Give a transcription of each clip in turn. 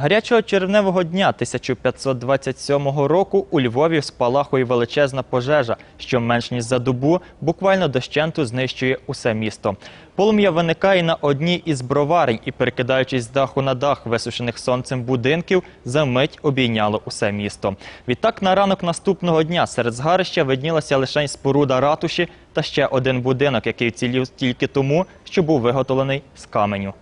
Гарячого червневого дня 1527 року у Львові спалахує величезна пожежа, що менш ніж за добу буквально дощенту знищує усе місто. Полум'я виникає на одній із броварень і, перекидаючись з даху на дах висушених сонцем будинків, за мить обійняло усе місто. Відтак на ранок наступного дня серед згарища виднілася лише споруда ратуші та ще один будинок, який вцілів тільки тому, що був виготовлений з каменю.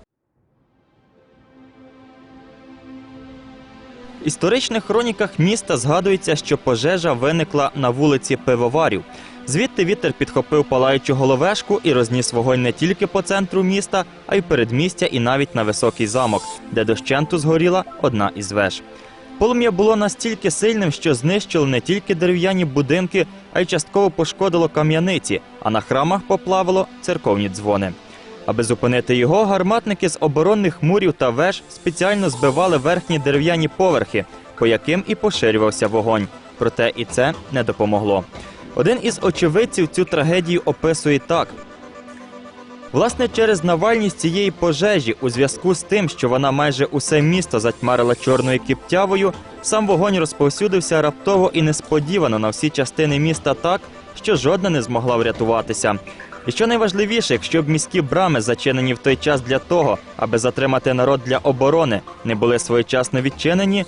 Історичних хроніках міста згадується, що пожежа виникла на вулиці Пивоварів. Звідти вітер підхопив палаючу головешку і розніс вогонь не тільки по центру міста, а й передмістя і навіть на високий замок, де дощенту згоріла одна із веж. Полум'я було настільки сильним, що знищило не тільки дерев'яні будинки, а й частково пошкодило кам'яниці, а на храмах поплавило церковні дзвони. Аби зупинити його, гарматники з оборонних мурів та веж спеціально збивали верхні дерев'яні поверхи, по яким і поширювався вогонь. Проте і це не допомогло. Один із очевидців цю трагедію описує так. Власне, через навальність цієї пожежі, у зв'язку з тим, що вона майже усе місто затьмарила чорною кіптявою, сам вогонь розповсюдився раптово і несподівано на всі частини міста так, що жодна не змогла врятуватися. І що найважливіше, якщо б міські брами, зачинені в той час для того, аби затримати народ для оборони, не були своєчасно відчинені,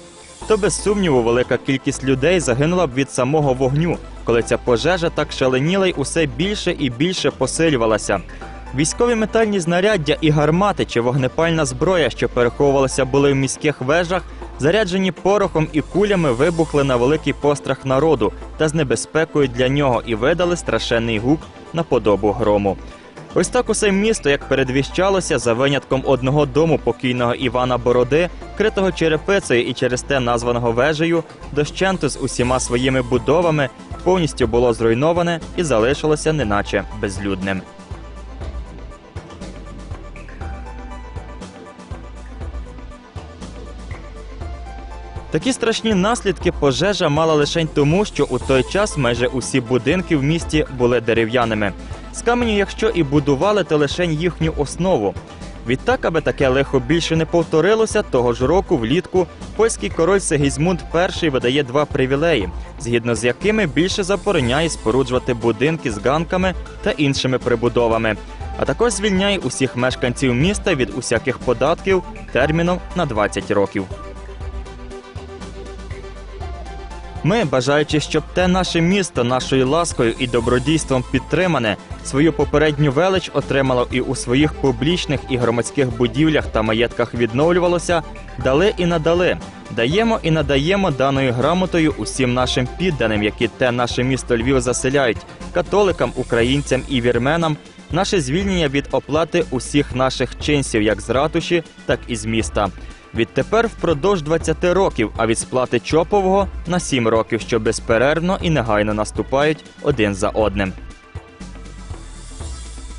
то без сумніву велика кількість людей загинула б від самого вогню, коли ця пожежа так шаленіла й усе більше і більше посилювалася. Військові метальні знаряддя і гармати чи вогнепальна зброя, що переховувалися були в міських вежах, заряджені порохом і кулями вибухли на великий пострах народу та з небезпекою для нього і видали страшенний гук на подобу грому. Ось так усе місто, як передвіщалося, за винятком одного дому покійного Івана Бороди, критого черепицею і через те названого вежею, дощенту з усіма своїми будовами повністю було зруйноване і залишилося неначе безлюдним. Такі страшні наслідки пожежа мала лише тому, що у той час майже усі будинки в місті були дерев'яними. З каменю, якщо і будували, то лише їхню основу. Відтак, аби таке лихо більше не повторилося, того ж року влітку польський король Сегізмунд І видає два привілеї, згідно з якими більше забороняє споруджувати будинки з ганками та іншими прибудовами, а також звільняє усіх мешканців міста від усяких податків терміном на 20 років. Ми, бажаючи, щоб те наше місто нашою ласкою і добродійством підтримане, свою попередню велич отримало і у своїх публічних і громадських будівлях та маєтках відновлювалося, дали і надали. Даємо і надаємо даною грамотою усім нашим підданим, які те наше місто Львів заселяють, католикам, українцям і вірменам, наше звільнення від оплати усіх наших чинсів, як з ратуші, так і з міста. Відтепер впродовж 20 років, а від сплати чопового на 7 років, що безперервно і негайно наступають один за одним.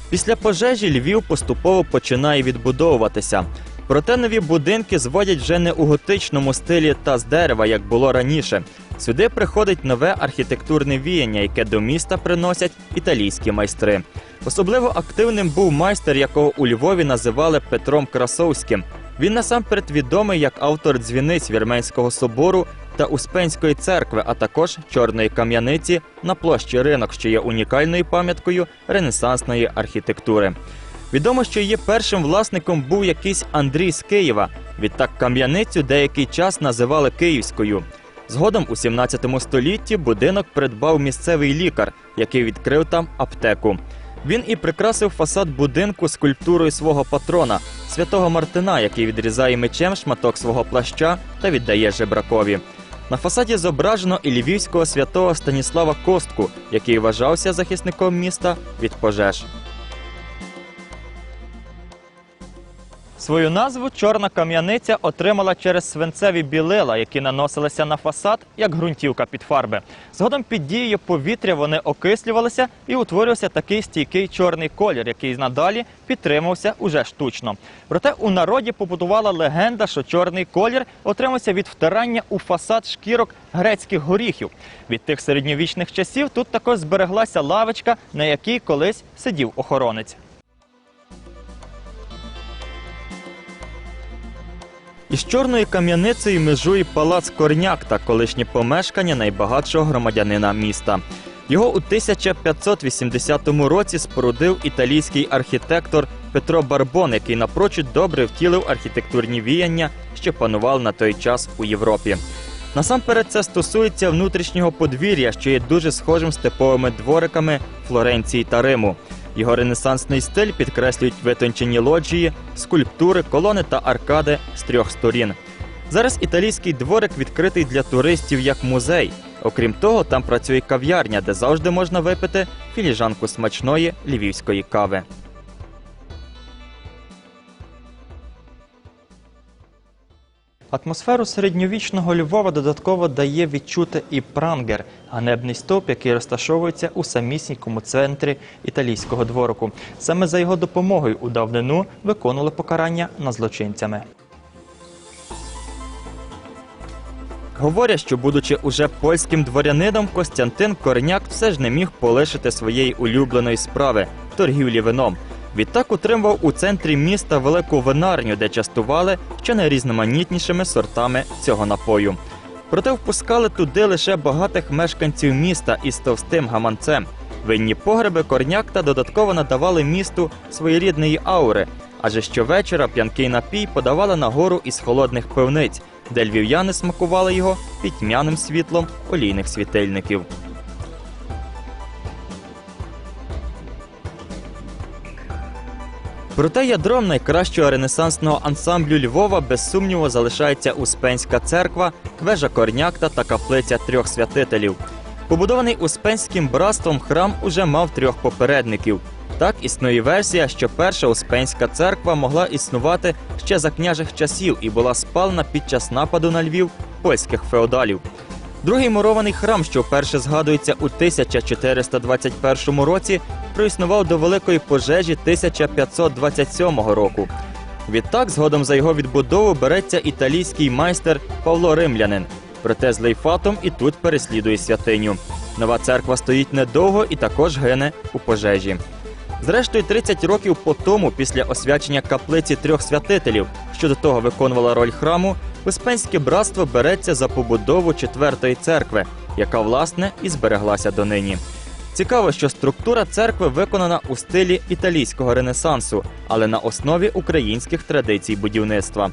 Після пожежі Львів поступово починає відбудовуватися. Проте нові будинки зводять вже не у готичному стилі та з дерева, як було раніше. Сюди приходить нове архітектурне віяння, яке до міста приносять італійські майстри. Особливо активним був майстер, якого у Львові називали Петром Красовським. Він насамперед відомий як автор дзвіниць Вірменського собору та Успенської церкви, а також чорної кам'яниці на площі ринок, що є унікальною пам'яткою ренесансної архітектури. Відомо, що її першим власником був якийсь Андрій з Києва. Відтак кам'яницю деякий час називали Київською. Згодом у 17 столітті будинок придбав місцевий лікар, який відкрив там аптеку. Він і прикрасив фасад будинку скульптурою свого патрона, святого Мартина, який відрізає мечем шматок свого плаща та віддає жебракові. На фасаді зображено і львівського святого Станіслава Костку, який вважався захисником міста від пожеж. Свою назву чорна кам'яниця отримала через свинцеві білила, які наносилися на фасад як ґрунтівка під фарби. Згодом під дією повітря вони окислювалися і утворювався такий стійкий чорний колір, який надалі підтримувався уже штучно. Проте у народі побудувала легенда, що чорний колір отримався від втирання у фасад шкірок грецьких горіхів. Від тих середньовічних часів тут також збереглася лавочка, на якій колись сидів охоронець. Із чорною кам'яницею межує палац Корняк та колишнє помешкання найбагатшого громадянина міста. Його у 1580 році спорудив італійський архітектор Петро Барбон, який напрочуд добре втілив архітектурні віяння, що панували на той час у Європі. Насамперед це стосується внутрішнього подвір'я, що є дуже схожим з типовими двориками Флоренції та Риму. Його ренесансний стиль підкреслюють витончені лоджії, скульптури, колони та аркади з трьох сторін. Зараз італійський дворик відкритий для туристів як музей. Окрім того, там працює кав'ярня, де завжди можна випити філіжанку смачної львівської кави. Атмосферу середньовічного Львова додатково дає відчути і прангер, ганебний стовп, який розташовується у самісінькому центрі італійського дворику. Саме за його допомогою у давнину виконували покарання над злочинцями. Говорять, що, будучи уже польським дворянином, Костянтин Корняк все ж не міг полишити своєї улюбленої справи торгівлі вином. Відтак утримував у центрі міста велику винарню, де частували ще найрізноманітнішими сортами цього напою. Проте впускали туди лише багатих мешканців міста із товстим гаманцем. Винні погреби корняк та додатково надавали місту своєрідної аури, адже щовечора п'янкий напій подавали нагору із холодних пивниць, де львів'яни смакували його під тьмяним світлом олійних світильників. Проте ядром найкращого ренесансного ансамблю Львова без сумніву залишається Успенська церква, вежа Корнякта та каплиця трьох святителів. Побудований Успенським братством храм уже мав трьох попередників. Так існує версія, що перша Успенська церква могла існувати ще за княжих часів і була спалена під час нападу на Львів польських феодалів. Другий мурований храм, що вперше згадується у 1421 році, проіснував до великої пожежі 1527 року. Відтак, згодом за його відбудову береться італійський майстер Павло Римлянин. Проте з Лейфатом і тут переслідує святиню. Нова церква стоїть недовго і також гине у пожежі. Зрештою, 30 років по тому, після освячення каплиці трьох святителів, що до того виконувала роль храму, Успенське братство береться за побудову четвертої церкви, яка власне і збереглася донині. Цікаво, що структура церкви виконана у стилі італійського ренесансу, але на основі українських традицій будівництва.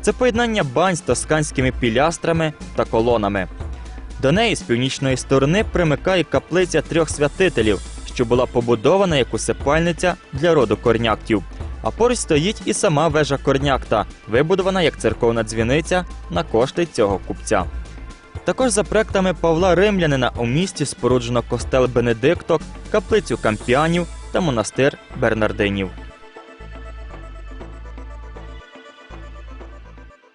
Це поєднання бань з тосканськими пілястрами та колонами. До неї з північної сторони примикає каплиця трьох святителів, що була побудована як усипальниця для роду корняктів. А поруч стоїть і сама вежа корнякта, вибудована як церковна дзвіниця на кошти цього купця. Також за проектами Павла Римлянина у місті споруджено костел Бенедикток, каплицю кампіанів та монастир Бернардинів.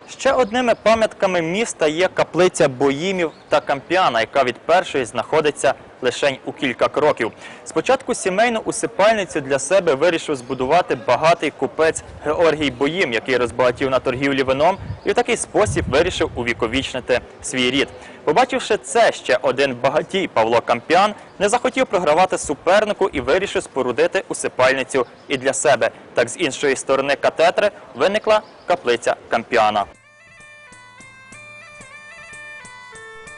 Ще одними пам'ятками міста є каплиця Боїмів та Кампіана, яка від першої знаходиться лише у кілька кроків. Спочатку сімейну усипальницю для себе вирішив збудувати багатий купець Георгій Боїм, який розбагатів на торгівлі вином, і в такий спосіб вирішив увіковічнити свій рід. Побачивши це, ще один багатій Павло Кампіан не захотів програвати супернику і вирішив спорудити усипальницю і для себе. Так з іншої сторони катетри виникла каплиця Кампіана.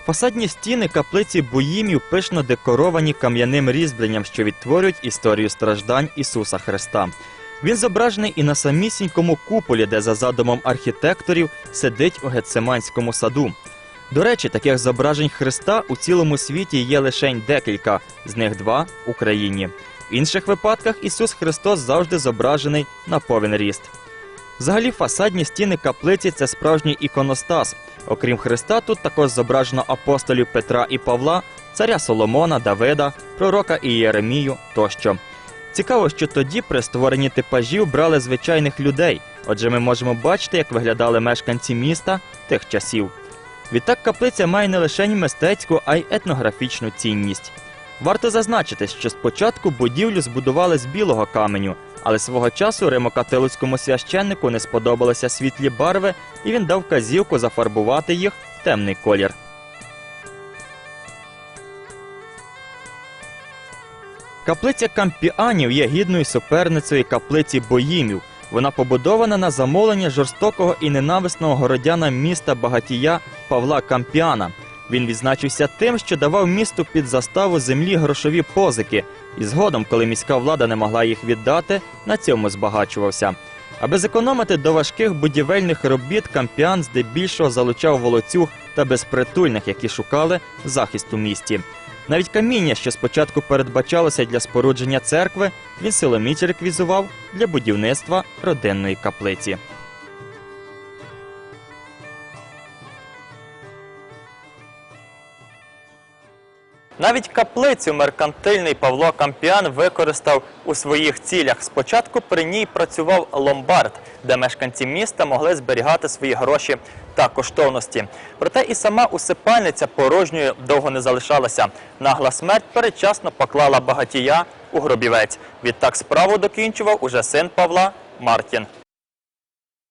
Фасадні стіни каплиці Боїмів пишно декоровані кам'яним різьбленням, що відтворюють історію страждань Ісуса Христа. Він зображений і на самісінькому куполі, де за задумом архітекторів сидить у Гецеманському саду. До речі, таких зображень Христа у цілому світі є лише декілька, з них два в Україні. В інших випадках Ісус Христос завжди зображений на повен ріст. Взагалі, фасадні стіни каплиці це справжній іконостас. Окрім Христа, тут також зображено апостолів Петра і Павла, царя Соломона, Давида, пророка Ієремію тощо. Цікаво, що тоді при створенні типажів брали звичайних людей. Отже, ми можемо бачити, як виглядали мешканці міста тих часів. Відтак каплиця має не лише мистецьку, а й етнографічну цінність. Варто зазначити, що спочатку будівлю збудували з білого каменю, але свого часу римокатолицькому священнику не сподобалися світлі барви, і він дав казівку зафарбувати їх в темний колір. Каплиця кампіанів є гідною суперницею каплиці боїмів. Вона побудована на замовлення жорстокого і ненависного городяна міста багатія Павла Кампіана. Він відзначився тим, що давав місту під заставу землі грошові позики, і згодом, коли міська влада не могла їх віддати, на цьому збагачувався. Аби зекономити до важких будівельних робіт, Кампіан здебільшого залучав волоцюг та безпритульних, які шукали захист у місті. Навіть каміння, що спочатку передбачалося для спорудження церкви, він силоміць реквізував для будівництва родинної каплиці. Навіть каплицю меркантильний Павло Кампіан використав у своїх цілях. Спочатку при ній працював ломбард, де мешканці міста могли зберігати свої гроші та коштовності. Проте і сама усипальниця порожньою довго не залишалася. Нагла смерть передчасно поклала багатія у гробівець. Відтак справу докінчував уже син Павла Мартін.